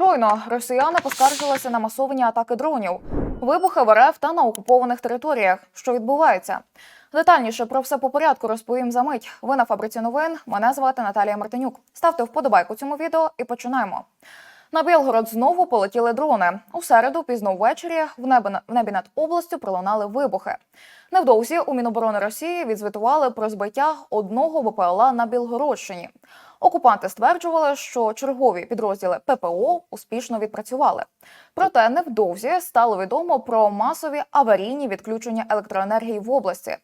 Щойно росіяни поскаржилися на масовані атаки дронів, вибухи в РФ та на окупованих територіях. Що відбувається? Детальніше про все по порядку розповім за мить. Ви на фабриці новин. Мене звати Наталія Мартинюк. Ставте вподобайку цьому відео і починаємо. На Білгород знову полетіли дрони. У середу, пізно ввечері, в небі, в небі над областю пролунали вибухи. Невдовзі у Міноборони Росії відзвітували про збиття одного БПЛА на Білгородщині. Окупанти стверджували, що чергові підрозділи ППО успішно відпрацювали. Проте невдовзі стало відомо про масові аварійні відключення електроенергії в області.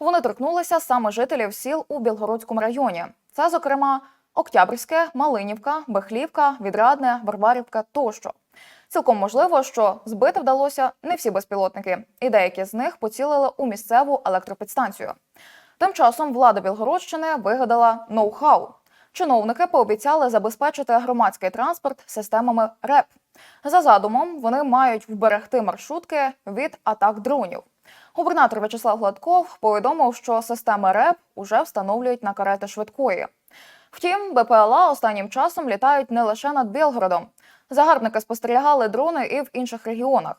Вони торкнулися саме жителів сіл у Білгородському районі. Це, зокрема, Октябрьське, Малинівка, Бехлівка, Відрадне, Варварівка тощо. Цілком можливо, що збити вдалося не всі безпілотники, і деякі з них поцілили у місцеву електропідстанцію. Тим часом влада Білгородщини вигадала ноу-хау. Чиновники пообіцяли забезпечити громадський транспорт системами РЕП. За задумом, вони мають вберегти маршрутки від атак дронів. Губернатор В'ячеслав Гладков повідомив, що системи РЕП уже встановлюють на карети швидкої. Втім, БПЛА останнім часом літають не лише над Білгородом. Загарбники спостерігали дрони і в інших регіонах.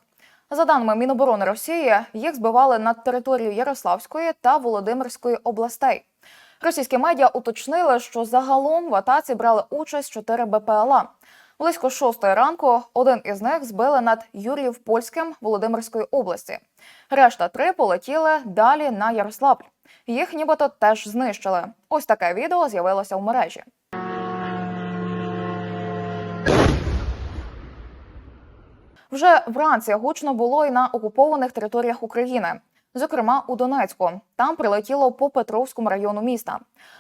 За даними Міноборони Росії, їх збивали над територією Ярославської та Володимирської областей. Російські медіа уточнили, що загалом в атаці брали участь 4 БПЛА. Близько шостої ранку один із них збили над Юріїв Польським Володимирської області. Решта три полетіли далі на Ярославль. Їх нібито теж знищили. Ось таке відео з'явилося в мережі. Вже вранці гучно було і на окупованих територіях України, зокрема у Донецьку. Там прилетіло по Петровському району міста.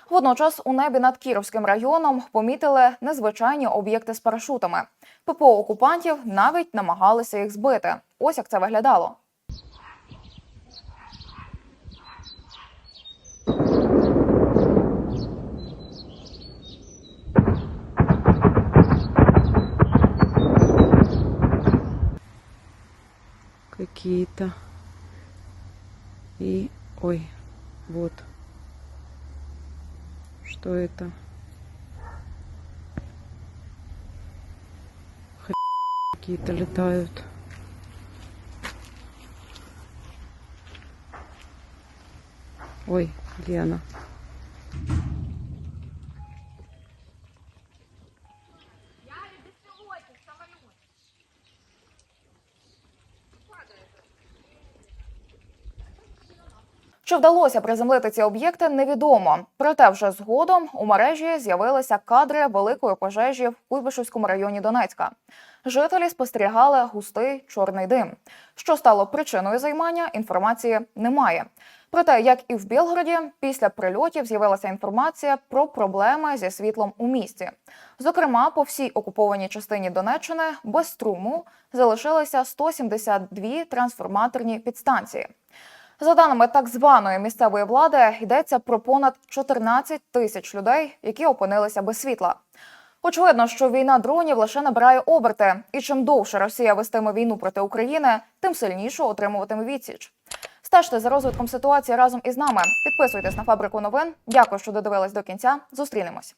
Водночас у небі над Кіровським районом помітили незвичайні об'єкти з парашутами. ППО окупантів навіть намагалися їх збити. Ось як це виглядало. какие-то. И, ой, вот. Что это? Какие-то летают. Ой, где она? Чи вдалося приземлити ці об'єкти, невідомо. Проте вже згодом у мережі з'явилися кадри великої пожежі в Куйбишевському районі Донецька. Жителі спостерігали густий чорний дим. Що стало причиною займання, інформації немає. Проте, як і в Білгороді, після прильотів з'явилася інформація про проблеми зі світлом у місті. Зокрема, по всій окупованій частині Донеччини без струму залишилися 172 трансформаторні підстанції. За даними так званої місцевої влади, йдеться про понад 14 тисяч людей, які опинилися без світла. Очевидно, що війна дронів лише набирає оберти, і чим довше Росія вестиме війну проти України, тим сильніше отримуватиме відсіч. Стежте за розвитком ситуації разом із нами. Підписуйтесь на фабрику новин. Дякую, що додивились до кінця. Зустрінемось.